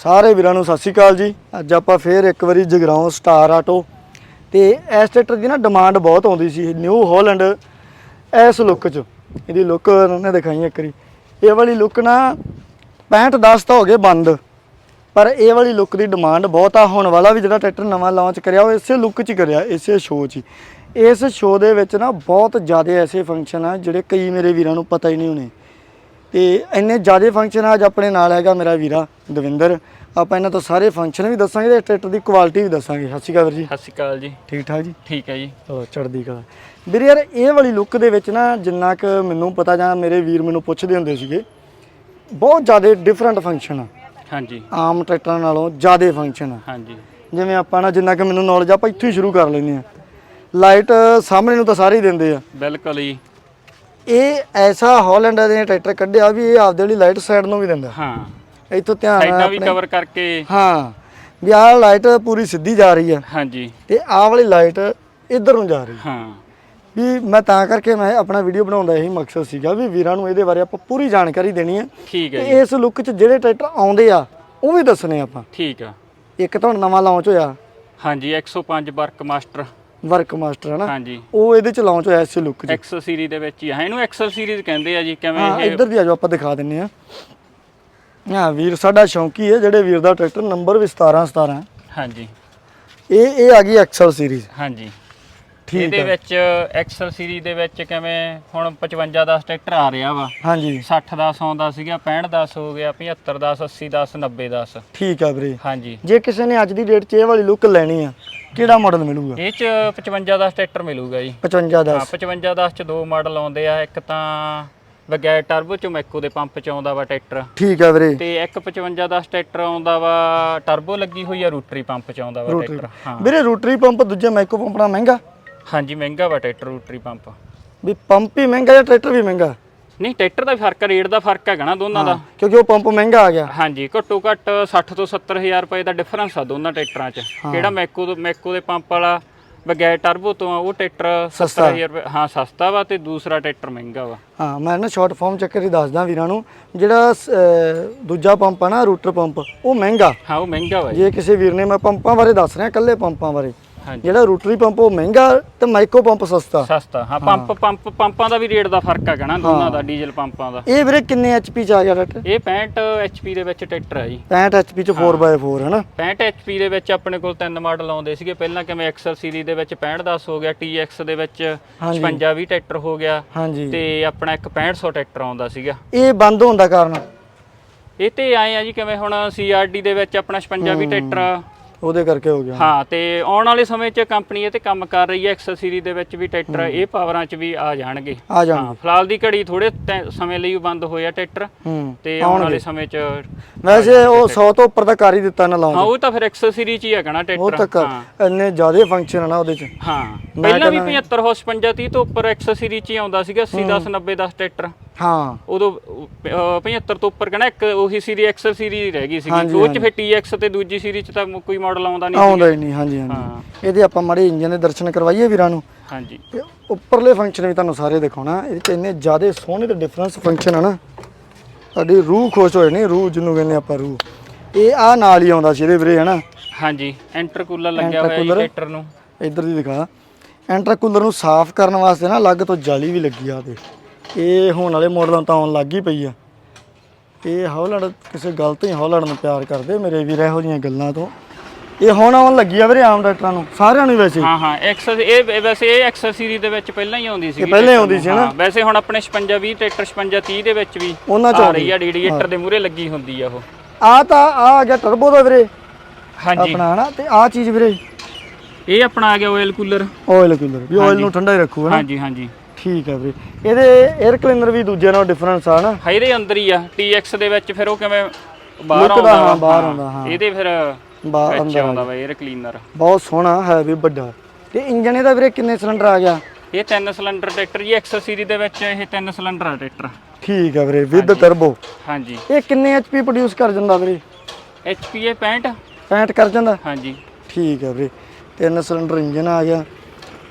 ਸਾਰੇ ਵੀਰਾਂ ਨੂੰ ਸਤਿ ਸ਼੍ਰੀ ਅਕਾਲ ਜੀ। ਅੱਜ ਆਪਾਂ ਫੇਰ ਇੱਕ ਵਾਰੀ ਜਗਰਾਉਂ ਸਟਾਰ ਆਟੋ ਤੇ ਇਸ ਟਰੈਕਟਰ ਦੀ ਨਾ ਡਿਮਾਂਡ ਬਹੁਤ ਆਉਂਦੀ ਸੀ ਨਿਊ ਹਾਲੈਂਡ ਇਸ ਲੁੱਕ 'ਚ। ਇਹਦੀ ਲੁੱਕ ਉਹਨੇ ਦਿਖਾਈ ਇੱਕ ਵਾਰੀ। ਇਹ ਵਾਲੀ ਲੁੱਕ ਨਾ 65 10 ਤਾਂ ਹੋ ਗਏ ਬੰਦ, ਪਰ ਇਹ ਵਾਲੀ ਲੁੱਕ ਦੀ ਡਿਮਾਂਡ ਬਹੁਤ ਆ। ਹੁਣ ਵਾਲਾ ਵੀ ਜਿਹੜਾ ਟਰੈਕਟਰ ਨਵਾਂ ਲਾਂਚ ਕਰਿਆ, ਉਹ ਇਸੇ ਲੁੱਕ 'ਚ ਕਰਿਆ, ਇਸੇ ਸ਼ੋਅ 'ਚ ਇਸ ਸ਼ੋਅ ਦੇ ਵਿੱਚ ਨਾ ਬਹੁਤ ਜ਼ਿਆਦਾ ਐਸੇ ਫੰਕਸ਼ਨ ਆ, ਜਿਹੜੇ ਕਈ ਮੇਰੇ ਵੀਰਾਂ ਨੂੰ ਪਤਾ ਹੀ ਨਹੀਂ ਹੋਣੇ। ਤੇ ਇੰਨੇ ਜ਼ਿਆਦਾ ਫੰਕਸ਼ਨ ਅੱਜ ਆਪਣੇ ਨਾਲ ਹੈਗਾ ਮੇਰਾ ਵੀਰਾ ਦਵਿੰਦਰ। ਆਪਾਂ ਇਹਨਾਂ ਤੋਂ ਸਾਰੇ ਫੰਕਸ਼ਨ ਵੀ ਦੱਸਾਂਗੇ ਤੇ ਟਰੈਕਟਰ ਦੀ ਕੁਆਲਿਟੀ ਵੀ ਦੱਸਾਂਗੇ। ਸਤਿ ਸ਼੍ਰੀ ਅਕਾਲ ਵੀਰ ਜੀ। ਸਤਿ ਸ਼੍ਰੀ ਅਕਾਲ ਜੀ। ਠੀਕ ਠਾਕ ਜੀ? ਠੀਕ ਹੈ ਜੀ। ਚਲੋ ਚੜ੍ਹਦੀ ਕਲਾ। ਵੀਰ ਯਾਰ ਇਹ ਵਾਲੀ ਲੁੱਕ ਦੇ ਵਿੱਚ ਨਾ ਜਿੰਨਾ ਕੁ ਮੈਨੂੰ ਪਤਾ ਜਾਂ ਮੇਰੇ ਵੀਰ ਮੈਨੂੰ ਪੁੱਛਦੇ ਹੁੰਦੇ ਸੀਗੇ ਬਹੁਤ ਜ਼ਿਆਦਾ ਡਿਫਰੈਂਟ ਫੰਕਸ਼ਨ ਆ। ਹਾਂਜੀ। ਆਮ ਟਰੈਕਟਰਾਂ ਨਾਲੋਂ ਜ਼ਿਆਦਾ ਫੰਕਸ਼ਨ ਆ। ਹਾਂਜੀ। ਜਿਵੇਂ ਆਪਾਂ ਨਾ ਜਿੰਨਾ ਕਿ ਮੈਨੂੰ ਨੌਲੇਜ ਆਪਾਂ ਇੱਥੋਂ ਹੀ ਸ਼ੁਰੂ ਕਰ ਲੈਂਦੇ ਆ। ਲਾਈਟ ਸਾਹਮਣੇ ਨੂੰ ਤਾਂ ਸਾਰੇ ਹੀ ਦਿੰਦੇ ਆ। ਬਿਲਕੁਲ ਜੀ। ਇਹ ਐਸਾ ਹਾਲੈਂਡ ਦੇ ਟਰੈਕਟਰ ਕੱਢਿਆ ਵੀ ਇਹ ਆਪਦੇ ਲਈ ਲਾਈਟ ਸਾਈਡ ਨੂੰ ਵੀ ਦਿੰਦਾ। ਹਾਂ। ਇੱਥੋਂ ਧਿਆਨ ਨਾਲ ਸਾਈਡਾਂ ਵੀ ਕਵਰ ਕਰਕੇ। ਹਾਂ। ਵੀ ਆਹ ਲਾਈਟ ਪੂਰੀ ਸਿੱਧੀ ਜਾ ਰਹੀ ਆ। ਹਾਂਜੀ। ਤੇ ਆਹ ਵਾਲੀ ਲਾਈਟ ਇੱਧਰ ਨੂੰ ਜਾ ਰਹੀ ਹਾਂ। ਵੀ ਮੈਂ ਤਾਂ ਕਰਕੇ ਮੈਂ ਆਪਣਾ ਵੀਡੀਓ ਬਣਾਉਣ ਦਾ ਇਹੀ ਮਕਸਦ ਸੀਗਾ ਵੀ ਵੀਰਾਂ ਨੂੰ ਇਹਦੇ ਬਾਰੇ ਆਪਾਂ ਪੂਰੀ ਜਾਣਕਾਰੀ ਦੇਣੀ ਹੈ ਠੀਕ ਹੈ ਇਸ ਲੁੱਕ 'ਚ ਜਿਹੜੇ ਟਰੈਕਟਰ ਆਉਂਦੇ ਆ ਉਹ ਵੀ ਦੱਸਣੇ ਆਪਾਂ। ਠੀਕ ਆ। ਇੱਕ ਤਾਂ ਹੁਣ ਨਵਾਂ ਲਾਂਚ ਹੋਇਆ। ਹਾਂਜੀ 105 ਵਰਕ ਮਾਸਟਰ। ਵਰਕ ਮਾਸਟਰ ਹੈ ਨਾ ਹਾਂਜੀ। ਉਹ ਇਹਦੇ 'ਚ ਲਾਂਚ ਹੋਇਆ ਇਸ ਲੁੱਕ 'ਚ। ਐਕਸਲ ਸੀਰੀਜ਼ ਦੇ ਵਿੱਚ ਹੀ ਆ। ਇਹਨੂੰ ਐਕਸਲ ਸੀਰੀਜ਼ ਕਹਿੰਦੇ ਆ ਜੀ ਕਿਵੇਂ ਹਾਂ ਇਹ? ਇੱਧਰ ਦੀ ਆਜੋ ਆਪਾਂ ਦਿਖਾ ਦਿੰਨੇ ਆ। ਹਾਂ ਵੀਰ ਸਾਡਾ ਸ਼ੌਂਕੀ ਹੈ ਜਿਹੜੇ ਵੀਰ ਦਾ ਟਰੈਕਟਰ ਨੰਬਰ ਵੀ 17 17 ਹਾਂਜੀ। ਇਹ ਇਹ ਆ ਗਈ ਐਕਸਲ ਸੀਰੀਜ਼ ਹਾਂਜੀ। ਠੀਕ ਇਹਦੇ ਆ ਵਿੱਚ ਐਕਸਲ ਸੀਰੀਜ਼ ਦੇ ਵਿੱਚ ਕਿਵੇਂ ਹੁਣ 55 ਦਾ ਟਰੈਕਟਰ ਆ ਰਿਹਾ ਵਾ। ਹਾਂਜੀ। 60 ਦਾ 100 ਦਾ ਸੀਗਾ 65 ਦਾ ਹੋ ਗਿਆ 75 ਦਾ 80 ਦਾ 90 ਦਾ ਠੀਕ ਆ ਵੀਰੇ। ਹਾਂਜੀ। ਜੇ ਕਿਸੇ ਨੇ ਅੱਜ ਦੀ ਡੇਟ 'ਚ ਇਹ ਵਾਲੀ ਲੁੱਕ ਲੈਣੀ ਆ ਕਿਹੜਾ ਮਾਡਲ ਮਿਲੂਗਾ? ਇਹ ਚ 55 ਦਾ ਟਰੈਕਟਰ ਮਿਲੂਗਾ ਜੀ। 55 ਦਾ ਹਾਂ 55 10 ਚ ਦੋ ਮਾਡਲ ਆਉਂਦੇ ਆ ਇੱਕ ਤਾਂ ਬਗੈਰ ਟਰਬੋ ਚ ਮੈਕੋ ਦੇ ਪੰਪ ਚ ਆਉਂਦਾ ਵਾ ਟਰੈਕਟਰ। ਠੀਕ ਆ ਵੀਰੇ। ਤੇ ਇੱਕ 55 10 ਟਰੈਕਟਰ ਆਉਂਦਾ ਵਾ ਟਰਬੋ ਲੱਗੀ ਹੋਈ ਆ ਰੂਟਰੀ ਪੰਪ ਚ ਆਉਂਦਾ ਵਾ ਟਰੈਕਟਰ ਹਾਂ। ਵੀਰੇ ਰੋਟਰੀ ਪੰਪ ਦੂਜੇ ਮਾਈਕੋ ਪੰਪ ਨਾਲ ਮਹਿੰਗਾ। ਹਾਂਜੀ ਮਹਿੰਗਾ ਵਾ ਟਰੈਕਟਰ ਰੂਟਰੀ ਪੰਪ। ਵੀ ਪੰਪ ਹੀ ਮਹਿੰਗਾ ਜਾਂ ਟਰੈਕਟਰ ਵੀ ਮਹਿੰਗਾ? ਨਹੀਂ ਟਰੈਕਟਰ ਦਾ ਫ਼ਰਕ ਰੇਟ ਦਾ ਫ਼ਰਕ ਹੈਗਾ ਨਾ ਦੋਨਾਂ ਦਾ। ਕਿਉਂਕਿ ਉਹ ਪੰਪ ਮਹਿੰਗਾ ਆ ਗਿਆ। ਹਾਂਜੀ ਘੱਟੋ ਘੱਟ 60 ਤੋਂ 70000 ਰੁਪਏ ਦਾ ਡਿਫਰੈਂਸ ਆ ਦੋਨਾਂ ਟਰੈਕਟਰਾਂ 'ਚ। ਕਿਹੜਾ ਮੈਕੋ ਤੋਂ ਮੈਕੋ ਦੇ ਪੰਪ ਵਾਲਾ ਬਗੈਰ ਟਰਬੋ ਤੋਂ ਆ ਉਹ ਟਰੈਕਟਰ 70000 ਰੁਪਏ ਹਾਂ ਸਸਤਾ ਵਾ ਤੇ ਦੂਸਰਾ ਟਰੈਕਟਰ ਮਹਿੰਗਾ ਵਾ। ਹਾਂ ਮੈਂ ਨਾ ਸ਼ਾਰਟ ਫਾਰਮ ਚੱਕਰ ਹੀ ਦੱਸਦਾ ਵੀਰਾਂ ਨੂੰ ਜਿਹੜਾ ਦੂਜਾ ਪੰਪ ਆ ਨਾ ਰੂਟਰ ਪੰਪ ਉਹ ਮਹਿੰਗਾ। ਹਾਂ ਉਹ ਮਹਿੰਗਾ ਵਾ ਜੀ। ਕਿਸੇ ਵੀਰ ਨੇ ਮੈਂ ਪੰਪਾਂ ਬਾਰੇ ਦੱਸ ਰਿਹਾ ਕੱਲੇ ਪੰਪਾਂ ਬਾਰੇ। ਜਿਹੜਾ ਰੂਟਰੀ ਪੰਪ ਉਹ ਮਹਿੰਗਾ ਤੇ ਮਾਈਕੋ ਪੰਪ ਸਸਤਾ। ਸਸਤਾ ਹਾਂ ਪੰਪ ਪੰਪ ਪੰਪਾਂ ਦਾ ਵੀ ਰੇਟ ਦਾ ਫ਼ਰਕ ਹੈਗਾ ਨਾ ਦੋਨਾਂ ਦਾ ਡੀਜ਼ਲ ਪੰਪਾਂ ਦਾ। ਇਹ ਵੀਰੇ ਕਿੰਨੇ ਐਚਪੀ ਚ ਆ ਗਿਆ ਟਰੈਕਟਰ ਇਹ 65 HP ਦੇ ਵਿੱਚ ਟਰੈਕਟਰ ਹੈ ਜੀ। 65 ਐਚਪੀ ਚ 4x4 ਹੈ ਨਾ? 65 HP ਦੇ ਵਿੱਚ ਆਪਣੇ ਕੋਲ ਤਿੰਨ ਮਾਡਲ ਆਉਂਦੇ ਸੀਗੇ। ਪਹਿਲਾਂ ਕਿਵੇਂ ਐਕਸਲ ਸੀਰੀਜ਼ ਦੇ ਵਿੱਚ 65 10 ਹੋ ਗਿਆ TX ਦੇ ਵਿੱਚ ਹਾਂਜੀ। 56 ਵੀ ਟਰੈਕਟਰ ਹੋ ਗਿਆ। ਤੇ ਆਪਣਾ ਇੱਕ 6500 ਟਰੈਕਟਰ ਆਉਂਦਾ ਸੀਗਾ। ਇਹ ਬੰਦ ਹੋਣ ਦਾ ਕਾਰਨ? ਇਹ ਤੇ ਆਏ ਆ ਜੀ ਕਿਵੇਂ ਹੁਣ ਸੀਆਰਡੀ ਦੇ ਵਿੱਚ ਆਪਣਾ 56 ਵੀ ਟਰੈਕਟਰ ਉਹਦੇ ਕਰਕੇ ਹੋ ਗਿਆ। ਹਾਂ ਤੇ ਆਉਣ ਵਾਲੇ ਸਮੇਂ 'ਚ ਕੰਪਨੀ ਇਹ ਤੇ ਕੰਮ ਕਰ ਰਹੀ ਹੈ ਐਕਸਲ ਸੀਰੀਜ਼ ਦੇ ਵਿੱਚ ਵੀ ਟਰੈਕਟਰ ਇਹ ਪਾਵਰਾਂ 'ਚ ਵੀ ਆ ਜਾਣਗੇ। ਆ ਜਾਣ ਹਾਂ ਫਿਲਹਾਲ ਦੀ ਘੜੀ ਥੋੜੇ ਸਮੇਂ ਲਈ ਬੰਦ ਹੋਇਆ ਟਰੈਕਟਰ। ਹੂੰ ਤੇ ਆਉਣ ਵਾਲੇ ਸਮੇਂ 'ਚ ਵੈਸੇ ਉਹ 100 ਤੋਂ ਉੱਪਰ ਤਾਂ ਕਰ ਹੀ ਦਿੱਤਾ ਨਾ ਹਾਂ ਲਾਂਚ ਉਹ ਤਾਂ ਫਿਰ ਐਕਸਲ ਸੀਰੀਜ਼ 'ਚ ਹੀ ਹੈਗਾ ਨਾ ਉਹ ਟਰੈਕਟਰ। ਤੱਕ ਹਾਂ। ਇੰਨੇ ਜ਼ਿਆਦਾ ਫੰਕਸ਼ਨ ਆ ਨਾ ਉਹਦੇ ਚ। ਹਾਂ। ਪਹਿਲਾਂ ਵੀ 75 ਹਾਰਸ 30 ਤੋਂ ਉੱਪਰ ਐਕਸਲ ਸੀਰੀਜ਼ 'ਚ ਹੀ ਆਉਂਦਾ ਸੀਗਾ 80 10 90 10 ਟਰੈਕਟਰ। ਹਾਂ। ਉਦੋਂ ਅਹ, 75 ਤੋਂ ਉੱਪਰ ਕਹਿੰਦਾ ਇੱਕ ਉਹੀ ਸੀਰੀਜ਼ ਐਕਸਲ ਸੀਰੀਜ਼ ਰਹਿ ਗਈ ਸੀਗੀ। ਉਹ 'ਚ ਫਿਰ TX ਤੇ ਦੂਜੀ ਸੀਰੀਜ਼ 'ਚ ਤਾਂ ਕੋਈ ਮਾਡਲ ਆਉਂਦਾ ਨਹੀਂ ਆਉਂਦਾ ਹੀ ਨਹੀਂ ਹਾਂਜੀ ਹਾਂਜੀ। ਹਾਂ। ਇਹਦੇ ਆਪਾਂ ਮੜੇ ਇੰਜਨ ਦੇ ਦਰਸ਼ਨ ਕਰਵਾਈਏ ਵੀਰਾਂ ਨੂੰ। ਹਾਂਜੀ। ਤੇ ਉੱਪਰਲੇ ਫੰਕਸ਼ਨ ਵੀ ਤੁਹਾਨੂੰ ਸਾਰੇ ਦਿਖਾਉਣਾ। ਇਹਦੇ ਚ ਇੰਨੇ ਜ਼ਿਆਦਾ ਸੋਹਣੇ ਤੇ ਡਿਫਰੈਂਸ ਫੰਕਸ਼ਨ ਆ ਨਾ। ਸਾਡੀ ਰੂਹ ਖੁਸ਼ ਹੋਏ ਨਹੀਂ ਰੂਹ ਜਿਹਨੂੰ ਕਹਿੰਦੇ ਆਪਾਂ ਰੂਹ। ਇਹ ਆ ਨਾਲ ਹੀ ਆਉਂਦਾ ਸੀ ਇਹਦੇ ਵੀਰੇ ਹਨਾ? ਹਾਂਜੀ ਇੰਟਰਕੂਲਰ ਲੱਗਿਆ ਹੋਇਆ ਜੀ ਟਰੈਕਟਰ ਨੂੰ। ਇੱਧਰ ਦੀ ਦਿਖਾ। ਇੰਟਰਕੂਲਰ ਨੂੰ ਸਾਫ਼ ਕਰਨ ਵਾਸਤੇ ਨਾ ਅਲੱਗ ਤੋਂ ਜਾਲੀ ਵੀ ਲੱਗੀ ਆ ਤੇ। ਇਹ ਹੋਣ ਵਾਲੇ ਮਾਡਲਾਂ ਤਾਂ ਆਉਣ ਲੱਗ ਹੀ ਪਈ ਆ। ਇਹ ਹੌਲੈਂਡ ਕਿਸੇ ਗੱਲ ਤੋਂ ਹੀ ਹੌਲੈਂਡ ਨੂੰ ਪਿਆਰ ਕਰਦੇ ਮੇਰੇ ਵੀਰ ਇਹੋ ਜਿਹੀਆਂ ਗੱਲਾਂ ਤੋਂ। ਇਹ ਹੁਣ ਆਉਣ ਲੱਗੀ ਆ ਵੀਰੇ ਆਮ ਡਾਕਟਰਾਂ ਨੂੰ ਸਾਰਿਆਂ ਨੂੰ ਹੀ ਵੈਸੇ। ਹਾਂ ਹਾਂ ਐਕਸਲ ਇਹ ਇਹ ਵੈਸੇ ਇਹ ਐਕਸਲ ਸੀਰੀਜ਼ ਦੇ ਵਿੱਚ ਪਹਿਲਾਂ ਹੀ ਆਉਂਦੀ ਸੀ ਪਹਿਲਾਂ ਹੀ ਆਉਂਦੀ ਸੀ ਨਾ? ਵੈਸੇ ਹੁਣ ਆਪਣੇ 56 20 ਟਰੈਕਟਰ 56 30 ਦੇ ਵਿੱਚ ਵੀ ਉਹਨਾਂ ਚ ਆ ਰਹੀ ਆ ਰੇਡੀਏਟਰ ਦੇ ਮੂਹਰੇ ਲੱਗੀ ਹੁੰਦੀ ਆ ਉਹ। ਆ ਤਾਂ ਆ ਆ ਗਿਆ ਟਰਬੋ ਦਾ ਵੀਰੇ। ਹਾਂਜੀ। ਆਪਣਾ ਹਨਾ? ਤੇ ਆ ਚੀਜ਼ ਵੀਰੇ। ਇਹ ਆਪਣਾ ਆ ਗਿਆ ਆਇਲ ਕੂਲਰ ਆਇਲ ਕੂਲਰ ਵੀ ਆਇਲ ਨੂੰ ਠੰਡਾ ਹੀ ਰੱਖੂ ਹਨਾ? ਹਾਂਜੀ ਹਾਂਜੀ। ਠੀਕ ਆ ਵੀਰੇ। ਇਹਦੇ 에ਅਰ ਕਲੀਨਰ ਵੀ ਦੂਜੇ ਨਾਲ ਡਿਫਰੈਂਸ ਆ ਨਾ ਹਾਂ ਇਹਦੇ ਅੰਦਰ ਹੀ ਆ। TX ਦੇ ਵਿੱਚ ਫਿਰ ਉਹ ਕਿਵੇਂ ਬਾਹਰ ਆਉਂਦਾ ਹਾਂ, ਬਾਹਰ ਆਉਂਦਾ, ਹਾਂ। ਇਹਦੇ ਫਿਰ ਬਾ ਵਿੱਚ ਅੰਦਰ ਆਉਂਦਾ ਵਾ 에ਅਰ ਕਲੀਨਰ ਬਹੁਤ ਸੋਹਣਾ ਹੈ ਵੀ ਵੱਡਾ। ਤੇ ਇੰਜਨ ਇਹਦਾ ਵੀਰੇ ਕਿੰਨੇ ਸਿਲੰਡਰ ਆ ਗਿਆ? ਇਹ ਤਿੰਨ ਸਿਲੰਡਰ ਟਰੈਕਟਰ ਜੀ ਐਕਸਲ ਸੀਰੀਜ਼ ਦੇ ਵਿੱਚ ਇਹ ਤਿੰਨ ਸਿਲੰਡਰ ਆ ਟਰੈਕਟਰ। ਠੀਕ ਆ ਵੀਰੇ ਵਿਦ ਟਰਬੋ ਹਾਂਜੀ। ਇਹ ਕਿੰਨੇ ਐਚਪੀ ਪ੍ਰੋਡਿਊਸ ਕਰ ਜਾਂਦਾ ਵੀਰੇ? HP ਇਹ 65 65 ਕਰ ਜਾਂਦਾ? ਹਾਂਜੀ। ਠੀਕ ਆ ਵੀਰੇ ਤਿੰਨ ਸਿਲੰਡਰ ਇੰਜਨ ਆ ਗਿਆ।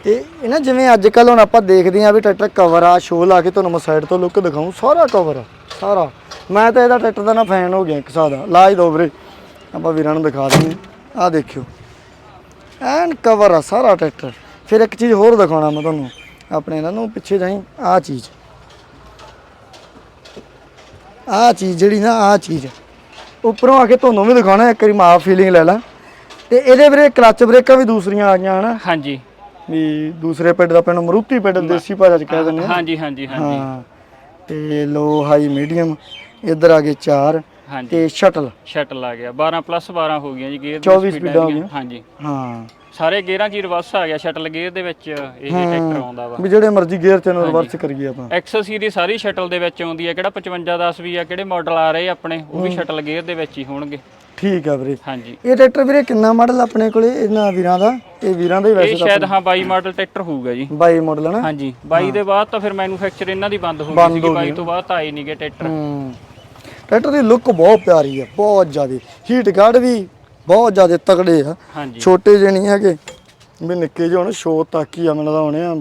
ਤੇ ਇਹ ਨਾ ਜਿਵੇਂ ਅੱਜ ਕੱਲ ਹੁਣ ਆਪਾਂ ਦੇਖਦੇ ਆ ਵੀ ਟਰੈਕਟਰ ਕਵਰ ਆ ਸ਼ੋਅ ਲਾ ਕੇ ਤੁਹਾਨੂੰ ਮੈਂ ਸਾਈਡ ਤੋਂ ਲੁੱਕ ਦਿਖਾਉਂ ਸਾਰਾ ਕਵਰ ਆ ਸਾਰਾ। ਮੈਂ ਤਾਂ ਇਹਦਾ ਟਰੈਕਟਰ ਦਾ ਨਾ ਫੈਨ ਹੋ ਗਿਆ ਇੱਕ ਹਿਸਾਬ ਦਾ। ਲਾ ਹੀ ਦੋ ਵੀਰੇ। ਆਪਾਂ ਵੀਰਾਂ ਨੂੰ ਦਿਖਾ ਦਿੰਦੇ ਆ ਦੇਖਿਓ। ਐਨ ਕਵਰ ਆ ਸਾਰਾ ਟਰੈਕਟਰ ਫਿਰ ਇੱਕ ਚੀਜ਼ ਹੋਰ ਦਿਖਾਉਣਾ ਮੈਂ ਤੁਹਾਨੂੰ। ਆਪਣੇ ਇਹਨਾਂ ਨੂੰ ਪਿੱਛੇ ਜਾਈ ਆ ਚੀਜ਼। ਆ ਚੀਜ਼ ਜਿਹੜੀ ਨਾ ਆ ਚੀਜ਼। ਉੱਪਰੋਂ ਆ ਕੇ ਤੁਹਾਨੂੰ ਵੀ ਦਿਖਾਉਣਾ ਇੱਕ ਵਾਰੀ ਮਾਫ ਫੀਲਿੰਗ ਲੈ ਲਾ। ਤੇ ਇਹਦੇ ਵੀਰੇ ਕਲੱਚ ਬ੍ਰੇਕਾਂ ਵੀ ਦੂਸਰੀਆਂ ਆ ਗਈਆਂ ਹਨਾ? ਹਾਂਜੀ। ਵੀ ਦੂਸਰੇ ਪਿੰਡ ਦਾ ਪਿੰਡ ਮਰੂਤੀ ਪਿੰਡ ਦੇਸੀ ਭਾਸ਼ਾ ਚ ਕਹਿ ਦਿੰਦੇ ਆ। ਹਾਂਜੀ ਹਾਂਜੀ ਹਾਂਜੀ। ਹਾਂ। ਤੇ ਲੋ ਹਾਈ ਮੀਡੀਅਮ ਇੱਧਰ ਆ ਗਏ 4 ਹਾਂਜੀ। ਤੇ ਸ਼ਟਲ। ਸ਼ਟਲ ਆ ਗਿਆ। 12 ਪਲੱਸ 12 ਹੋ ਗਈਆਂ ਜੀ ਗੇਅਰ 24 ਸਪੀਡਾਂ ਹੋ ਗਈਆਂ। ਹਾਂਜੀ। ਹਾਂ। ਸਾਰੇ ਗੇਅਰਾਂ 'ਚ ਰਿਵਰਸ ਆ ਗਿਆ। ਸ਼ਟਲ ਗੇਅਰ ਦੇ ਵਿੱਚ ਇਹ ਟਰੈਕਟਰ ਆਉਂਦਾ ਵਾ। ਵੀ ਜਿਹੜੇ ਮਰਜ਼ੀ ਗੇਅਰ ਚ ਨੂੰ ਰਿਵਰਸ ਕਰੀਏ ਆਪਾਂ। ਐਕਸਲ ਦੀ ਸਾਰੀ ਸ਼ਟਲ ਦੇ ਵਿੱਚ ਆਉਂਦੀ ਹੈ ਕਿਹੜਾ 5510 ਵੀ ਆ ਕਿਹੜੇ ਮਾਡਲ ਆ ਰਹੇ ਆਪਣੇ ਉਹ ਵੀ ਸ਼ਟਲ ਗੇਅਰ ਦੇ ਵਿੱਚ ਹੀ ਹੋਣਗੇ। ਠੀਕ ਆ ਵੀਰੇ। ਹਾਂਜੀ। ਇਹ ਟਰੈਕਟਰ ਵੀਰੇ ਕਿੰਨਾ ਮਾਡਲ ਆਪਣੇ ਕੋਲੇ? ਇਹਨਾਂ ਵੀਰਾਂ ਦਾ? ਇਹ ਵੀਰਾਂ ਦਾ ਹੀ ਇਹ ਵੈਸੇ ਸ਼ਾਇਦ ਹਾਂ 22 ਮਾਡਲ ਟਰੈਕਟਰ ਹੋਊਗਾ ਜੀ। 22 ਮਾਡਲ ਹਾਂਜੀ। 22 ਦੇ ਬਾਅਦ ਤਾਂ ਫਿਰ ਮੈਨੂਫੈਕਚਰ ਇਹਨਾਂ ਦੀ ਬੰਦ ਹੋ ਗਈ ਸੀ ਹੋ 22 ਤੋਂ ਬਾਅਦ ਤਾਂ ਆਏ ਨਹੀਂਗੇ ਟਰੈਕਟਰ ਹੂੰ। ਟਰੈਕਟਰ ਦੀ ਲੁੱਕ ਬਹੁਤ ਪਿਆਰੀ ਆ ਬਹੁਤ ਜ਼ਿਆਦੀ। ਹੀਟ ਗਾਰਡ ਵੀ ਬਹੁਤ ਜ਼ਿਆਦੇ ਤਕੜੇ ਆ। ਹਾਂਜੀ। ਛੋਟੇ ਜਿਹੇ ਨਹੀਂ ਹੈਗੇ। ਵੀ ਨਿੱਕੇ ਜਿਹੇ ਹੁਣ ਸ਼ੋ ਤੱਕ ਹੀ ਆ ਮੈਨੂੰ ਹੋਣੇ ਆ।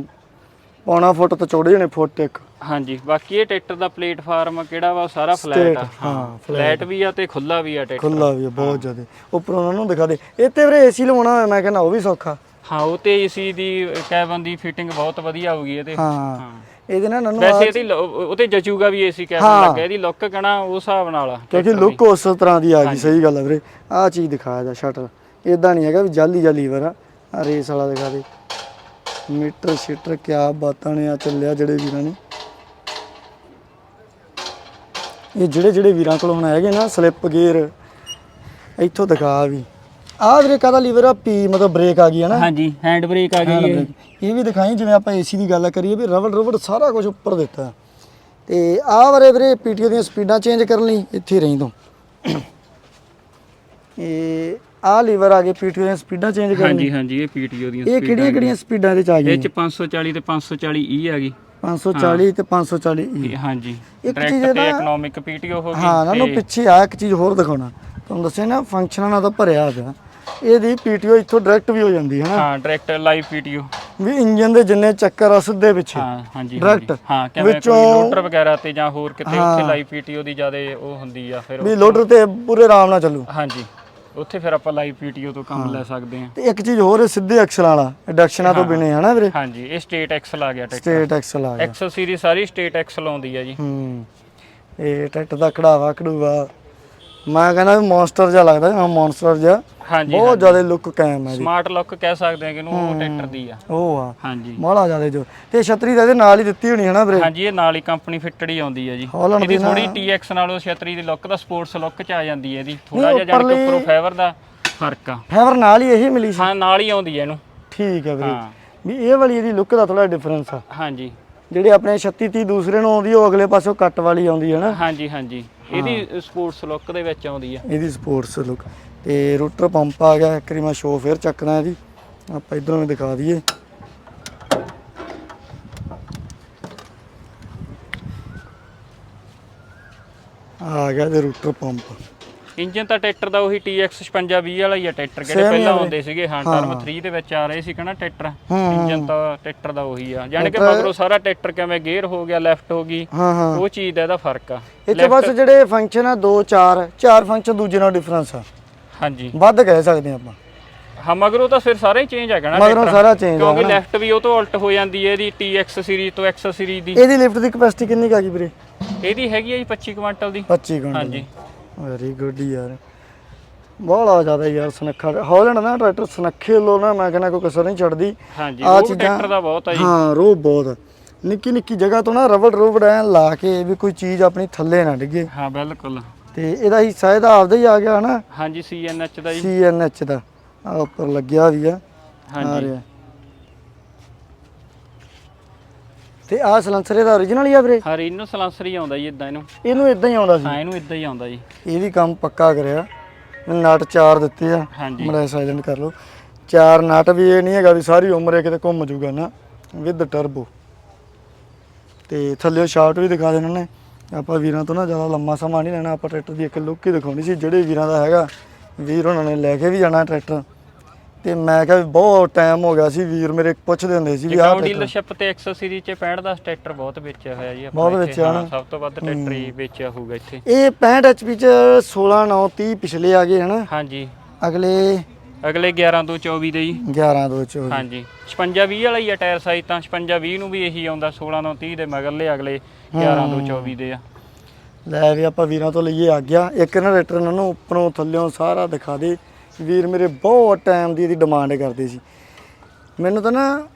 ਪੌਣਾ ਫੁੱਟ ਤੋਂ ਚੌੜੇ ਜਣੇ ਫੁੱਟ ਇੱਕ। ਹਾਂਜੀ ਬਾਕੀ ਇਹ ਟਰੈਕਟਰ ਦਾ ਪਲੇਟਫਾਰਮ ਕਿਹੜਾ ਵਾ ਉਹ ਸਾਰਾ ਫਲੈਟ ਆ। ਹਾਂ, ਫਲੈਟ ਵੀ ਆ ਤੇ ਖੁੱਲਾ ਵੀ ਆ ਟਰੈਕਟਰ ਖੁੱਲਾ ਵੀ ਆ ਬਹੁਤ ਜ਼ਿਆਦੇ। ਉੱਪਰੋਂ ਉਹਨਾਂ ਨੂੰ ਦਿਖਾ ਦੇ। ਇੱਥੇ ਵੀਰੇ ਏਸੀ ਲਵਾਉਣਾ ਮੈਂ ਕਹਿੰਦਾ ਉਹ ਵੀ ਸੌਖਾ। ਹਾਂ ਉਹ ਤੇ ਏਸੀ ਦੀ ਕੈਬਨ ਦੀ ਫਿਟਿੰਗ ਬਹੁਤ ਵਧੀਆ ਹੋਊਗੀ ਇਹਦੇ। ਹਾਂ। ਹਾਂ। ਇਹਦੇ ਨਾਲ ਨਨੂੰ ਵੈਸੇ ਇਹਦੀ ਲ- ਉਹ ਉਹ ਤੇ ਜਚੂਗਾ ਵੀ ਏਸੀ ਕੈਬਨ ਲੱਗਾ ਇਹਦੀ ਲੁੱਕ ਕਹਣਾ ਉਸ ਹਿਸਾਬ ਨਾਲ ਆ ਕਿਉਂਕਿ ਲੁੱਕ ਉਸ ਤਰ੍ਹਾਂ ਦੀ ਆ ਗਈ ਸਹੀ ਗੱਲ ਆ ਵੀਰੇ। ਆਹ ਚੀਜ਼ ਦਿਖਾਇਆ ਜਾ ਸ਼ਟਲ ਇਦਾਂ ਨਹੀਂ ਹੈਗਾ ਵੀ ਜਾਲੀ ਜਾਲੀ ਵਰਾ ਆ। ਰੇਸ ਵਾਲਾ ਦਿਖਾ ਦੇ। ਮੀਟਰ ਸ਼ੀਟਰ ਕਿਆ ਬਾਤਾਂ ਨੇ ਆ ਚੱਲਿਆ ਜਿਹੜੇ ਵੀਰਾਂ ਨੇ। ਇਹ ਜਿਹੜੇ ਜਿਹੜੇ ਵੀਰਾਂ ਕੋਲ ਹੁਣ ਹੈਗੇ ਨਾ ਸਲਿੱਪ ਗੇਅਰ ਇੱਥੋਂ ਦਿਖਾ ਵੀ। ਆਹ ਵੀਰੇ ਕਾਹਦਾ ਲੀਵਰ ਆ? ਪੀ ਮਤਲਬ ਬ੍ਰੇਕ ਆ ਗਈ ਹੈ ਨਾ। ਹਾਂਜੀ ਹੈਂਡ ਬ੍ਰੇਕ ਆ ਗਈ ਹੈ। ਇਹ ਵੀ ਦਿਖਾਈ ਜਿਵੇਂ ਆਪਾਂ ਏਸੀ ਦੀ ਗੱਲ ਕਰੀਏ ਵੀ ਰਬੜ ਰਬੜ ਸਾਰਾ ਕੁਝ ਉੱਪਰ ਦਿੱਤਾ। ਤੇ ਆਹ ਵਾਰੇ ਵੀਰੇ ਪੀਟੀਓ ਦੀਆਂ ਸਪੀਡਾਂ ਚੇਂਜ ਕਰਨ ਲਈ ਇੱਥੇ ਰਹੀ ਤੋਂ। ਇਹ ਆਹ ਲੀਵਰ ਆ ਗਏ ਪੀਟੀਓ ਦੀਆਂ ਸਪੀਡਾਂ ਚੇਂਜ ਕਰਨ ਲਈ। ਹਾਂਜੀ ਹਾਂਜੀ ਇਹ ਪੀਟੀਓ ਦੀਆਂ ਇਹ ਕਿਹੜੀਆਂ ਕਿਹੜੀਆਂ ਸਪੀਡਾਂ ਚ ਆ ਇਹ ਗਈਆਂ ਚ 540 ਤੇ 540 ਈ ਆ ਗਈ। 540 ਤੇ 540 E ਇਹ ਹਾਂਜੀ। ਇੱਕ ਚੀਜ਼ ਇਹਦਾ- ਇਕਨੋਮਿਕ ਪੀਟੀਓ ਹੋ ਗਈ ਹਾਂ ਨਾ ਨੂੰ ਪਿੱਛੇ ਆ ਇੱਕ ਚੀਜ਼ ਹੋਰ ਦਿਖਾਉਣਾ। ਤੁਹਾਨੂੰ ਦੱਸਿਆ ਨਾ ਫੰਕਸ਼ਨਾਂ ਨਾਲ ਤਾਂ ਭਰਿਆ ਪਿਆ ਇਹਦੀ ਪੀਟੀਓ ਇੱਥੋਂ ਡਾਇਰੈਕਟ ਵੀ ਹੋ ਜਾਂਦੀ ਹੈ ਨਾ? ਹਾਂ ਡਾਇਰੈਕਟ ਲਾਈਵ ਪੀਟੀਓ। ਵੀ ਇੰਜਨ ਦੇ ਜਿੰਨੇ ਚੱਕਰ ਆ ਸਿੱਧੇ ਪਿੱਛੇ। ਹਾਂ ਹਾਂਜੀ ਹਾਂਜੀ। ਹਾਂ ਕਿਵੇਂ ਕੋਈ ਵਿੱਚੋਂ- ਲੋਡਰ ਵਗੈਰਾ ਤੇ ਜਾਂ ਹੋਰ ਕਿਤੇ ਉੱਥੇ ਲਾਈਵ ਪੀਟੀਓ ਦੀ ਜ਼ਿਆਦਾ ਉਹ ਹੁੰਦੀ ਆ ਫਿਰ ਵੀ ਲੋਡਰ ਤੇ ਪੂਰੇ ਆਰਾਮ ਨਾਲ ਚੱਲੂ। ਹਾਂਜੀ। ਉੱਥੇ ਫਿਰ ਆਪਾਂ ਲਾਈਵ ਪੀਟੀਓ ਤੋਂ ਕੰਮ ਲੈ ਸਕਦੇ ਹਾਂ। ਤੇ ਇੱਕ ਚੀਜ਼ ਹੋਰ ਹੈ, ਸਿੱਧੇ ਐਕਸਲ ਵਾਲਾ ਇੰਡਕਸ਼ਨਾਂ ਤੋਂ ਬਿਨੇ ਹਨਾ ਵੀਰੇ? ਹਾਂਜੀ ਇਹ ਸਟੇਟ ਐਕਸਲ ਆ ਗਿਆ ਟਰੈਕਟਰ। ਸਟੇਟ ਐਕਸਲ ਆ ਗਿਆ। ਐਕਸਲ ਸੀਰੀਜ਼ ਸਾਰੀ ਸਟੇਟ ਐਕਸਲ ਆਉਂਦੀ ਆ ਜੀ। ਹੂੰ। ਇਹ ਟਰੈਕਟਰ ਦਾ ਕਢਾਵਾ ਕਢੂਵਾ ਮੈਂ ਕਹਿੰਦਾ ਵੀ ਮੌਨਸਟਰ ਜਿਹਾ ਲੱਗਦਾ ਹਾਂ ਮੌਨਸਟਰ ਜਿਹਾ। ਹਾਂਜੀ ਬਹੁਤ ਜ਼ਿਆਦਾ ਲੁੱਕ ਕਾਇਮ ਹੈ ਜੀ। ਸਮਾਰਟ ਲੁੱਕ ਕਹਿ ਸਕਦੇ ਹਾਂ ਕਿ ਇਹਨੂੰ ਟਰੈਕਟਰ ਦੀ ਆ। ਉਹ ਆ। ਹਾਂਜੀ। ਮਾਲਾ ਜ਼ਿਆਦਾ ਜੋ। ਤੇ ਛਤਰੀ ਤਾਂ ਇਹਦੇ ਨਾਲ ਹੀ ਦਿੱਤੀ ਹੋਣੀ ਹੈ ਨਾ ਵੀਰੇ? ਹਾਂਜੀ ਇਹ ਨਾਲ ਹੀ ਕੰਪਨੀ ਫਿੱਟਡ ਹੀ ਆਉਂਦੀ ਹੈ ਜੀ। ਇਹਦੀ ਦੀ ਥੋੜੀ TX ਨਾਲੋਂ ਛਤਰੀ ਦੀ ਲੁੱਕ ਦਾ ਸਪੋਰਟਸ ਲੁੱਕ ਚ ਆ ਜਾਂਦੀ ਹੈ ਇਹਦੀ। ਥੋੜਾ ਜਿਹਾ ਜਾਨ ਕੇ ਉੱਪਰੋਂ ਫਾਈਬਰ ਦਾ ਫ਼ਰਕ ਆ। ਫਾਈਬਰ ਨਾਲ ਹੀ ਇਹੀ ਮਿਲੀ ਸੀ। ਹਾਂ ਨਾਲ ਹੀ ਆਉਂਦੀ ਹੈ ਇਹਨੂੰ। ਠੀਕ ਹੈ ਵੀਰੇ। ਵੀ ਇਹ ਵਾਲੀ ਇਹਦੀ ਲੁੱਕ ਦਾ ਥੋੜਾ ਡਿਫਰੈਂਸ ਆ। ਹਾਂਜੀ। ਜਿਹੜੇ ਆਪਣੇ 36 30 ਦੂਸਰੇ ਨੂੰ ਆਉਂਦੀ ਉਹ ਅਗਲੇ ਪਾਸੋਂ ਕੱਟ ਵਾਲੀ ਆਉਂਦੀ ਹੈ ਨਾ। ਹਾਂਜੀ ਹਾਂਜੀ। ਇਹਦੀ ਸਪੋਰਟਸ ਲੁੱਕ ਦੇ ਵਿੱਚ ਆਉਂਦੀ ਆ। ਇਹਦੀ ਸਪੋਰਟਸ ਲੁੱਕ ਤੇ ਰੋਟਰ ਪੰਪ ਆ ਗਿਆ ਇੱਕ ਵਾਰੀ ਮੈਂ ਸ਼ੋ ਫੇਰ ਚੱਕਣਾ ਇਹਦੀ। ਆਪਾਂ ਇਧਰੋਂ ਵੀ ਦਿਖਾ ਦਈਏ। ਆ ਗਿਆ ਤੇ ਰੋਟਰ ਪੰਪ। ਇੰਜਨ ਤਾਂ ਟਰੈਕਟਰ ਦਾ ਉਹੀ TX 5620 ਵਾਲਾ ਹੀ ਆ ਟਰੈਕਟਰ ਕਿਹੜੇ ਪਹਿਲਾਂ ਆ ਆਉਂਦੇ ਸੀਗੇ ਹਾਂ ਟਰਮ 3 ਦੇ ਵਿੱਚ ਆ ਰਹੇ ਸੀ ਕਹਣਾ ਟਰੈਕਟਰ। ਇੰਜਨ ਤਾਂ ਟਰੈਕਟਰ ਦਾ ਉਹੀ ਆ। ਜਾਣੀ ਕਿ ਮਗਰੋਂ ਸਾਰਾ ਟਰੈਕਟਰ ਕਿਵੇਂ ਗੇਅਰ ਹੋ ਗਿਆ ਲੈਫਟ ਹੋ ਗਈ ਉਹ ਚੀਜ਼ ਦਾ ਇਹਦਾ ਫ਼ਰਕ ਆ। ਇੱਥੇ ਬਸ ਜਿਹੜੇ ਫੰਕਸ਼ਨ ਆ 2 4 ਚਾਰ ਫੰਕਸ਼ਨ ਦੂਜੇ ਨਾਲ ਡਿਫਰੈਂਸ ਆ। ਹਾਂਜੀ। ਵੱਧ ਕਹਿ ਸਕਦੇ ਆ ਆਪਾਂ। ਹਾਂ ਮਗਰੋਂ ਤਾਂ ਫਿਰ ਸਾਰਾ ਚੇਂਜ ਹੈਗਾ ਨਾ ਮਗਰੋਂ। ਸਾਰਾ ਚੇਂਜ ਆ ਕਿਉਂਕਿ ਲੈਫਟ ਵੀ ਉਹ ਤੋਂ ਉਲਟ ਹੋ ਜਾਂਦੀ ਹੈ ਇਹਦੀ TX ਸੀਰੀਜ਼ ਤੋਂ X ਸੀਰੀਜ਼ ਦੀ। ਇਹਦੀ ਲਿਫਟ ਦੀ ਕਪੈਸਿਟੀ ਕਿੰਨੀ ਕੁ ਆ ਗਈ ਵੀਰੇ? ਇਹਦੀ ਹੈਗੀ ਹੈ ਜੀ 25 ਕੁਇੰਟਲ ਦੀ। 25 ਘੰਟੇ ਹਾਂਜੀ। ਵੈਰੀ ਗੁੱਡ ਯਾਰ। ਬਹੁਤ ਜ਼ਿਆਦਾ ਯਾਰ ਸੁਨੱਖਾ। ਹਾਲੈਂਡ ਨਾ ਟਰੈਕਟਰ ਸੁਨੱਖੇ ਲੋ ਨਾ ਮੈਂ ਕਹਿੰਦਾ ਕੋਈ ਕਸਰ ਨਹੀਂ ਛੱਡਦੀ ਹਾਂਜੀ ਉਹ ਟਰੈਕਟਰ ਦਾ ਬਹੁਤ ਆ ਜੀ। ਹਾਂ ਰੋਬ ਬਹੁਤ। ਨਿੱਕੀ ਨਿੱਕੀ ਜਗ੍ਹਾ ਤੋਂ ਨਾ ਰਬੜ ਰੋਬੜ ਐ ਲਾ ਕੇ ਵੀ ਕੋਈ ਚੀਜ਼ ਆਪਣੀ ਥੱਲੇ ਨਾ ਡਿੱਗੇ। ਹਾਂ ਬਿਲਕੁਲ। ਤੇ ਇਹਦਾ ਹਿੱਸਾ ਇਹਦਾ ਆਪਦਾ ਹੀ ਆ ਗਿਆ ਹਨਾ। ਹਾਂਜੀ CNH ਦਾ ਜੀ। ਸੀਐਨਐਚ ਦਾ। ਆ ਉੱਪਰ ਲੱਗਿਆ ਵੀ ਆ। ਆ ਹਾਂਜੀ ਰਿਹਾ ਤੇ ਆ ਸਲੈਂਸਰ ਇਹਦਾ origignal ਹੀ ਆ ਵੀਰੇ? ਹਾਂ ਰੀਨੋ ਸਲਾਂਸਰ ਹੀ ਆਉਂਦਾ ਜੀ ਇਦਾਂ ਇਹਨੂੰ। ਇਹਨੂੰ ਇਦਾਂ ਹੀ ਆਉਂਦਾ ਸੀ? ਹਾਂ ਇਹਨੂੰ ਇਦਾਂ ਹੀ ਆਉਂਦਾ ਜੀ। ਇਹ ਵੀ ਕੰਮ ਪੱਕਾ ਕਰਿਆ। ਨਟ ਚਾਰ ਦਿੱਤੇ ਆ। ਹਾਂਜੀ। ਮੜਾ ਸਾਇਲੈਂਟ ਕਰ ਲਓ। ਚਾਰ ਨਟ ਵੀ ਇਹ ਨਹੀਂ ਹੈਗਾ ਵੀ ਸਾਰੀ ਉਮਰ ਇਹ ਕਿਤੇ ਘੁੰਮ ਜੂਗਾ ਨਾ। ਵਿਦ ਟਰਬੋ ਤੇ ਥੱਲੇ ਸ਼ਾਟ ਵੀ ਦਿਖਾ ਦੇਣਾ ਨੇ। ਆਪਾਂ ਵੀਰਾਂ ਤੋਂ ਨਾ ਜ਼ਿਆਦਾ ਲੰਮਾ ਸਮਾਂ ਨਹੀਂ ਲੈਣਾ। ਆਪਾਂ ਟਰੈਕਟਰ ਦੀ ਇੱਕ ਲੁੱਕ ਹੀ ਦਿਖਾਉਣੀ ਸੀ। ਜਿਹੜੇ ਵੀਰਾਂ ਦਾ ਹੈਗਾ ਵੀਰ ਉਹਨਾਂ ਨੇ ਲੈ ਕੇ ਵੀ ਜਾਣਾ ਟਰੈਕਟਰ ਤੇ ਮੈਂ ਕਿਹਾ ਵੀ ਬਹੁਤ ਟਾਈਮ ਹੋ ਗਿਆ ਸੀ ਵੀਰ ਮੇਰੇ ਪੁੱਛਦੇ ਹੁੰਦੇ ਸੀ ਵੀ ਆਹ ਟਰੈਕਟਰ ਡੀਲਰਸ਼ਿਪ ਤੇ 100 ਸੀਰੀਜ਼ ਚ 65 ਦਾ ਟਰੈਕਟਰ ਬਹੁਤ ਵੇਚਿਆ ਹੋਇਆ ਜੀ ਬਹੁਤ ਇੱਥੇ। ਵੇਚਿਆ ਹਾਂ, ਨਾ। ਸਭ ਤੋਂ ਵੱਧ ਟਰੈਕਟਰ ਹੀ ਵੇਚਿਆ ਹੋਊਗਾ ਇੱਥੇ। ਇਹ 65 HP ਚ 16 9 30 ਪਿਛਲੇ ਆ ਗਏ ਹਨਾ? ਹਾਂਜੀ। ਅਗਲੇ ਅਗਲੇ 11 ਤੋਂ 24 ਦੇ ਜੀ। 11 ਦੋ ਚ ਹਾਂਜੀ। 56 20 ਵਾਲਾ ਹੀ ਆ ਟਾਇਰ ਸਾਈਜ਼ ਤਾਂ 56 20 ਨੂੰ ਵੀ ਇਹੀ ਆਉਂਦਾ 16 ਤੋਂ 30 ਦੇ ਮਗਰਲੇ ਅਗਲੇ 11 ਤੋਂ 24 ਦੇ ਆ। ਲੈ ਵੀ ਆਪਾਂ ਵੀਰਾਂ ਤੋਂ ਲਈਏ ਆ ਗਿਆ ਇੱਕ ਨਾ ਰੇਟਰ ਇਹਨਾਂ ਨੂੰ ਉੱਪਰੋਂ ਥੱਲਿਓਂ ਸਾਰਾ ਦਿਖਾ ਦੇ। ਵੀਰ ਮੇਰੇ ਬਹੁਤ ਟਾਈਮ ਦੀ ਇਹਦੀ ਡਿਮਾਂਡ ਕਰਦੇ ਸੀ। ਮੈਨੂੰ ਤਾਂ ਨਾ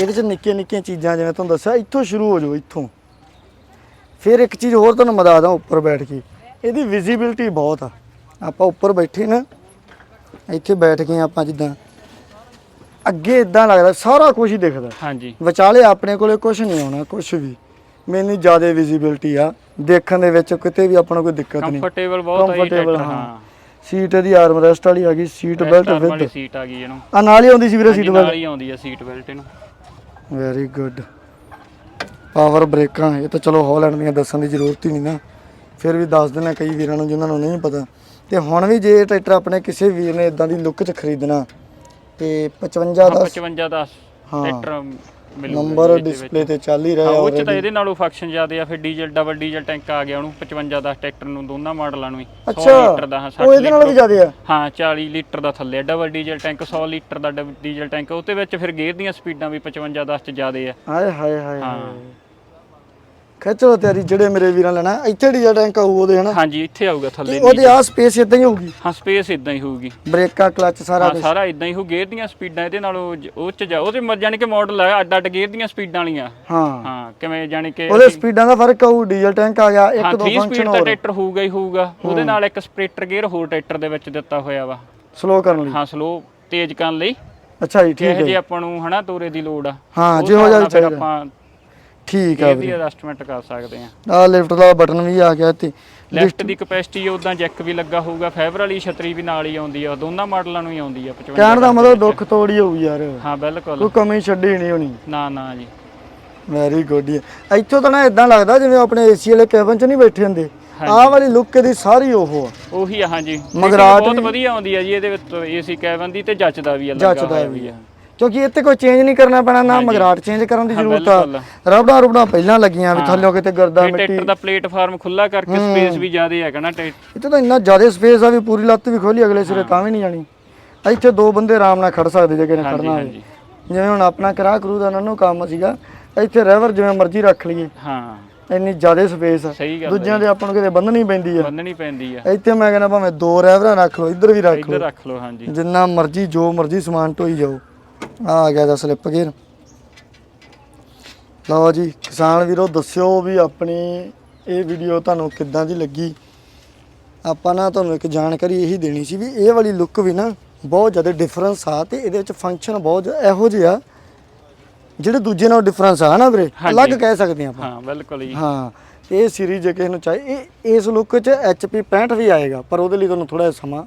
ਇਹਦੇ ਚ ਨਿੱਕੀਆਂ ਨਿੱਕੀਆਂ ਚੀਜ਼ਾਂ ਜਿਵੇਂ ਤੁਹਾਨੂੰ ਦੱਸਿਆ ਇੱਥੋਂ ਸ਼ੁਰੂ ਹੋ ਜਾਓ ਇੱਥੋਂ। ਫਿਰ ਇੱਕ ਚੀਜ਼ ਹੋਰ ਤੁਹਾਨੂੰ ਮੈਂ ਦੱਸਦਾ ਉੱਪਰ ਬੈਠ ਕੇ। ਇਹਦੀ ਵਿਜ਼ਿਬਿਲਟੀ ਬਹੁਤ ਆ। ਆਪਾਂ ਉੱਪਰ ਬੈਠੇ ਨਾ ਇੱਥੇ ਬੈਠ ਕੇ ਆਪਾਂ ਜਿੱਦਾਂ ਅੱਗੇ ਇਦਾਂ ਲੱਗਦਾ ਸਾਰਾ ਕੁਝ ਹੀ ਦਿਖਦਾ। ਹਾਂਜੀ। ਵਿਚਾਲੇ ਆਪਣੇ ਕੋਲੇ ਕੁਝ ਨਹੀਂ ਆਉਣਾ ਕੁਝ ਵੀ। ਮੈਨੂੰ ਜ਼ਿਆਦਾ ਵਿਜ਼ਿਬਿਲਟੀ ਆ। ਦੇਖਣ ਦੇ ਵਿੱਚ ਕਿਤੇ ਵੀ ਆਪਣਾ ਕੋਈ ਦਿੱਕਤ ਨਹੀਂ। ਕੰਫਰਟੇਬਲ ਬਹੁਤ ਟਰੈਕਟਰ ਹਾਂ। ਸੀਟ ਇਹਦੀ ਆਰਮ ਰੈਸਟ ਵਾਲੀ ਆ ਗਈ ਸੀਟ ਬੈਲਟ ਵਾਲੀ ਵਿਦ ਸੀਟ ਆ ਗਈ ਇਹਨੂੰ। ਆ ਨਾਲ ਹੀ ਆਉਂਦੀ ਸੀ ਵੀਰੇ ਸੀਟ ਹਾਂਜੀ, ਬੈਲਟ ਨਾਲ ਹੀ ਆਉਂਦੀ ਆ ਸੀਟ ਬੈਲਟ ਇਹਨੂੰ। ਵੈਰੀ ਗੁੱਡ ਪਾਵਰ ਬ੍ਰੇਕਾਂ ਇਹ ਤਾਂ ਚਲੋ ਹਾਲੈਂਡ ਦੀਆਂ ਦੱਸਣ ਦੀ ਜ਼ਰੂਰਤ ਹੀ ਨਹੀਂ ਨਾ। ਫਿਰ ਵੀ ਦੱਸ ਦੇਣਾ ਕਈ ਵੀਰਾਂ ਨੂੰ ਜਿਨ੍ਹਾਂ ਨੂੰ ਨਹੀਂ ਪਤਾ। ਤੇ ਹੁਣ ਵੀ ਜੇ ਟਰੈਕਟਰ ਆਪਣੇ ਕਿਸੇ ਵੀਰ ਨੇ ਇਦਾਂ ਦੀ ਲੁੱਕ 'ਚ ਖਰੀਦਣਾ ਤੇ 55 ਦਾ 55 ਦਾ ਹਾਂ। ਟਰੈਕਟਰ ਮਿਲੂਗਾ ਨੰਬਰ ਜੀ ਇਹਦੇ ਵਿੱਚ। ਡਿਸਪਲੇ ਤੇ ਚੱਲ ਹੀ ਹਾਂ, ਰਿਹਾ ਉਹ ਚ ਤਾਂ already। ਇਹਦੇ ਨਾਲੋਂ ਫੰਕਸ਼ਨ ਜ਼ਿਆਦੇ ਆ ਫਿਰ ਡੀਜ਼ਲ ਡਬਲ ਡੀਜ਼ਲ ਟੈਂਕ ਆ ਗਿਆ ਉਹਨੂੰ 55 ਦਾ ਟਰੈਕਟਰ ਨੂੰ ਦੋਨਾਂ ਮਾਡਲਾਂ ਨੂੰ ਹੀ 100 ਅੱਛਾ ਲੀਟਰ ਦਾ ਹਾਂ 60 ਉਹ ਇਹਦੇ ਨਾਲ ਵੀ ਜ਼ਿਆਦਾ ਆ ਹਾਂ 40 ਲੀਟਰ ਦਾ ਥੱਲੇ ਡਬਲ ਡੀਜ਼ਲ ਟੈਂਕ 100 ਲੀਟਰ ਦਾ ਡੀਜ਼ਲ ਟੈਂਕ ਉਹਦੇ ਵਿੱਚ ਫਿਰ ਗੇਅਰ ਦੀਆਂ ਸਪੀਡਾਂ ਵੀ 55 10 ਚ ਜ਼ਿਆਦੇ ਆ ਹਾਏ ਹਾਏ ਹਾਏ ਹਾਂ। ਖਿੱਚੋ ਤਿਆਰੀ ਜਿਹੜੇ ਮੇਰੇ ਵੀਰਾਂ ਲੈਣਾ। ਇੱਥੇ ਡੀਜ਼ਲ ਟੈਂਕ ਆਊ ਉਹਦੇ ਹਨਾ? ਹਾਂਜੀ ਇੱਥੇ ਆਊਗਾ ਥੱਲੇ ਉਹਦੇ ਆ ਸਪੇਸ ਇਦਾਂ ਹੀ ਹੋਊਗੀ? ਹਾਂ ਸਪੇਸ ਇਦਾਂ ਹੀ ਹੋਊਗੀ। ਬ੍ਰੇਕਾਂ ਕਲਚ ਸਾਰਾ ਹਾਂ ਕੁਝ ਸਾਰਾ ਇਦਾਂ ਹੀ ਹੋ ਗੇਅਰ ਦੀਆਂ ਸਪੀਡਾਂ ਇਹਦੇ ਨਾਲੋਂ ਜ- ਉਹ ਚ ਜਾ ਉਹਦੇ ਮ- ਜਾਣੀ ਕਿ ਮਾਡਲ ਆ ਅੱਡ ਅੱਡ ਗੇਅਰ ਦੀਆਂ ਸਪੀਡਾਂ ਵਾਲੀਆਂ। ਹਾਂ। ਹਾਂ ਕਿਵੇਂ ਜਾਣੀ ਕਿ ਉਹਦੇ ਸਪੀਡਾਂ ਦਾ ਫ਼ਰਕ ਆਊ ਡੀਜ਼ਲ ਟੈਂਕ ਆ ਗਿਆ ਹਾਂ ਇੱਕ ਦੋ 3 ਫੰਕਸ਼ਨ ਹੋਰ। ਟਰੈਕਟਰ ਹੋਊਗਾ ਹੀ ਹੋਊਗਾ। ਉਹਦੇ ਨਾਲ ਇੱਕ ਸਪਰੇਟਰ ਗੇਅਰ ਹੋਰ ਟਰੈਕਟਰ ਦੇ ਵਿੱਚ ਦਿੱਤਾ ਹੋਇਆ ਵਾ। ਸਲੋ ਕਰਨ ਲਈ? ਹਾਂ ਸਲੋ ਤੇਜ਼ ਕਰਨ ਲਈ। ਅੱਛਾ ਜੀ ਠੀਕ ਹੈ ਜੇ। ਆਪਾਂ ਨੂੰ ਹਨਾ ਤੋਰੇ ਦੀ ਲੋੜ ਆ। ਹਾਂ ਹਿਸਾਬ ਨਾਲ ਫਿਰ ਚਾਹੀਦਾ ਆਪਾਂ ਠੀਕ ਆ ਇਹਦੀ ਵੀਰੇ। ਐਡਜਸਟਮੈਂਟ ਕਰ ਸਕਦੇ ਆ। ਆ ਲਿਫਟ ਦਾ ਬਟਨ ਵੀ ਆ ਗਿਆ ਤੇ ਲੈਫਟ ਦੀ ਕਪੈਸਿਟੀ ਉਦਾਂ ਜੈਕ ਵੀ ਲੱਗਾ ਹੋਊਗਾ ਫਾਈਬਰ ਵਾਲੀ ਛਤਰੀ ਵੀ ਨਾਲ ਹੀ ਆਉਂਦੀ ਆ ਦੋਨਾਂ ਮਾਡਲਾਂ ਨੂੰ ਹੀ ਆਉਂਦੀ ਆ 55 ਕਹਿਣ ਦਾ ਮਤਲਬ ਦੁੱਖ ਤੋੜੀ ਹੋਊ ਯਾਰ। ਹਾਂ ਬਿਲਕੁਲ। ਕੋਈ ਕਮੀ ਛੱਡੀ ਨਹੀਂ ਹੋਣੀ। ਨਾ ਨਾ ਜੀ। ਵੈਰੀ ਗੁੱਡ ਇੱਥੋਂ ਤਾਂ ਨਾ ਇਦਾਂ ਲੱਗਦਾ ਜਿਵੇਂ ਆਪਣੇ ਏਸੀ ਵਾਲੇ ਕੈਬਨ 'ਚ ਨਹੀਂ ਬੈਠੇ ਹੁੰਦੇ। ਆਹ ਵਾਲੀ ਲੁੱਕ ਇਹਦੀ ਸਾਰੀ ਉਹ ਆ। ਉਹੀ ਆ ਹਾਂਜੀ। ਮਗਰਾਟ ਬਹੁਤ ਵਧੀਆ ਆਉਂਦੀ ਆ ਜੀ ਇਹਦੇ ਵਿੱਚ ਏਸੀ ਕੈਬਨ ਦੀ ਤੇ ਜੱਚਦਾ ਵੀ ਆ ਲੱਗਾ ਜੱਚਦਾ ਹੋਇਆ ਵੀ ਵੀ ਆ। ਕਿਉਂਕਿ ਇੱਥੇ ਕੋਈ ਚੇਂਜ ਨਹੀਂ ਕਰਨਾ ਪੈਣਾ ਨਾ ਮਗਰਾਟ ਚੇਂਜ ਕਰਨ ਦੀ ਜ਼ਰੂਰਤ ਆ। ਰਬੜਾ ਰਬੜਾ ਪਹਿਲਾਂ ਲੱਗੀਆਂ ਵੀ ਥੱਲੇ ਕਿਤੇ ਗਰਦਾ ਮਿੱਟੀ। ਟਰੈਕਟਰ ਦਾ ਪਲੇਟਫਾਰਮ ਖੁੱਲਾ ਕਰਕੇ ਸਪੇਸ ਵੀ ਜ਼ਿਆਦਾ ਹੈਗਾ ਨਾ ਇੱਥੇ ਤਾਂ ਇੰਨਾ ਜ਼ਿਆਦਾ ਸਪੇਸ ਆ ਵੀ ਪੂਰੀ ਲੱਤ ਵੀ ਖੋਲੀ ਅਗਲੇ ਸਿਰੇ ਤਾਂ ਵੀ ਨਹੀਂ ਜਾਣੀ। ਇੱਥੇ ਦੋ ਬੰਦੇ ਆਰਾਮ ਨਾਲ ਖੜ ਸਕਦੇ ਜੇ ਕਿਨੇ ਖੜਨਾ ਹੋਵੇ। ਜਿਵੇਂ ਹੁਣ ਆਪਣਾ ਕਰਾ ਕਰੂ ਦਾ ਉਹਨਾਂ ਨੂੰ ਕੰਮ ਸੀਗਾ ਇੱਥੇ ਰੈਵਰ ਜਿਵੇਂ ਮਰਜ਼ੀ ਰੱਖ ਲਈਏ। ਹਾਂ। ਇੰਨੀ ਜ਼ਿਆਦਾ ਸਪੇਸ ਆ। ਦੂਜਿਆਂ ਦੇ ਆਪਾਂ ਨੂੰ ਕਿਤੇ ਬੰਨਣੀ ਪੈਂਦੀ ਆ। ਬੰਨਣੀ ਪੈਂਦੀ ਆ। ਇੱਥੇ ਮੈਂ ਕਹਿੰਦਾ ਭਾਵੇਂ ਦੋ ਰੈਵਰਾਂ ਰੱਖ ਲਓ ਇੱਧਰ ਵੀ ਰੱਖ ਇੱਧਰ ਲਓ। ਰੱਖ ਲਓ ਹਾਂਜੀ। ਜਿੰਨਾ ਮਰਜ਼ੀ ਜੋ ਮਰਜ਼ੀ ਸਮਾਨ ਢੋਈ ਜਾਓ। ਆ ਗਿਆ ਦਾ ਸਲਿੱਪ ਗੇਅਰ ਲਓ ਜੀ ਕਿਸਾਨ ਵੀਰੋ ਦੱਸਿਓ ਵੀ ਆਪਣੀ ਇਹ ਵੀਡੀਓ ਤੁਹਾਨੂੰ ਕਿੱਦਾਂ ਦੀ ਲੱਗੀ। ਆਪਾਂ ਨਾ ਤੁਹਾਨੂੰ ਇੱਕ ਜਾਣਕਾਰੀ ਇਹੀ ਦੇਣੀ ਸੀ ਵੀ ਇਹ ਵਾਲੀ ਲੁੱਕ ਵੀ ਨਾ ਬਹੁਤ ਜ਼ਿਆਦਾ ਡਿਫਰੈਂਸ ਆ ਤੇ ਇਹਦੇ ਵਿੱਚ ਫੰਕਸ਼ਨ ਬਹੁਤ ਇਹੋ ਜਿਹੇ ਆ ਜਿਹੜੇ ਦੂਜੇ ਨਾਲ ਡਿਫਰੈਂਸ ਆ ਨਾ ਵੀਰੇ ਅਲੱਗ ਕਹਿ ਸਕਦੇ ਆਪਾਂ। ਹਾਂ ਬਿਲਕੁਲ ਜੀ। ਹਾਂ ਇਹ ਸੀਰੀਜ਼ ਜੇ ਕਿਸੇ ਨੂੰ ਚਾਹੇ ਇਹ ਇਸ ਲੁੱਕ 'ਚ HP 65 ਵੀ ਆਏਗਾ ਪਰ ਉਹਦੇ ਲਈ ਤੁਹਾਨੂੰ ਥੋੜਾ ਜਿਹਾ ਸਮਾਂ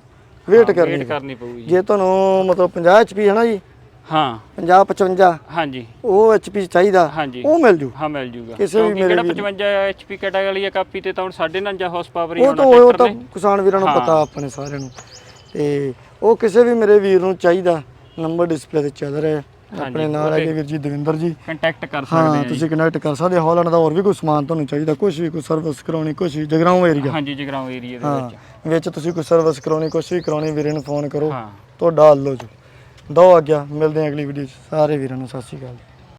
ਵੇਟ ਕਰਨੀ ਪਊਗੀ। ਜੀ ਜੇ ਤੁਹਾਨੂੰ ਮਤਲਬ 50 HP ਹੈ ਨਾ ਜੀ ਹਾਂ। 50 55 ਹਾਂਜੀ। ਉਹ HP ਚਾਹੀਦਾ। ਹਾਂਜੀ। ਉਹ ਮਿਲ ਜੂ। ਹਾਂ ਮਿਲ ਜੂਗਾ। ਕਿਸੇ ਵੀ ਮੇਰੇ ਜਿਹੜਾ ਵੀਰ 55 HP ਕੈਟਾਗਰੀ ਆ ਕਾਪੀ ਤੇ ਤਾਂ ਹੁਣ 9.5 ਹਾਰਸ ਪਾਵਰ ਹੀ ਹੋਣਾ ਉਹ ਤਾਂ ਕਿਸਾਨ ਵੀਰਾਂ ਨੂੰ। ਪਤਾ ਆਪਣੇ ਸਾਰਿਆਂ ਨੂੰ। ਤੇ ਉਹ ਕਿਸੇ ਵੀ ਮੇਰੇ ਵੀਰ ਨੂੰ ਚਾਹੀਦਾ। ਨੰਬਰ ਡਿਸਪਲੇ ਤੇ ਚੱਲ ਰਿਹਾ। ਆਪਣੇ ਨਾਲ ਹੈਗੇ ਵੀਰ ਜੀ ਦਵਿੰਦਰ ਜੀ। ਕੰਟੈਕਟ ਕਰ ਸਕਦੇ ਹਾਂ ਤੁਸੀਂ ਕਨੈਕਟ ਕਰ ਸਕਦੇ ਹੋ ਹਾਲੈਂਡ ਦਾ ਹੋਰ ਵੀ ਕੋਈ ਸਮਾਨ ਤੁਹਾਨੂੰ ਚਾਹੀਦਾ। ਕੁਝ ਵੀ ਕੋਈ ਸਰਵਿਸ ਕਰਾਉਣੀ ਕੁਝ ਵੀ। ਜਗਰਾਉਂ ਏਰੀਆ ਹਾਂਜੀ ਜਗਰਾਉਂ ਏਰੀਆ ਦੇ ਵਿੱਚ। ਵਿੱਚ ਤੁਸੀਂ ਕੋਈ ਸਰਵਿਸ ਕਰਾਉਣੀ ਕੁਝ ਵੀ ਕਰਾਉਣੀ ਵੀਰੇ ਨੂੰ ਫੋਨ ਕਰੋ। ਤੁਹਾਡਾ ਹੱਲ ਹੋ ਜੂ। ਦੋ ਆਗਿਆ ਮਿਲਦੇ ਹਾਂ ਅਗਲੀ ਵੀਡੀਓ 'ਚ। ਸਾਰੇ ਵੀਰਾਂ ਨੂੰ ਸਤਿ ਸ਼੍ਰੀ ਅਕਾਲ।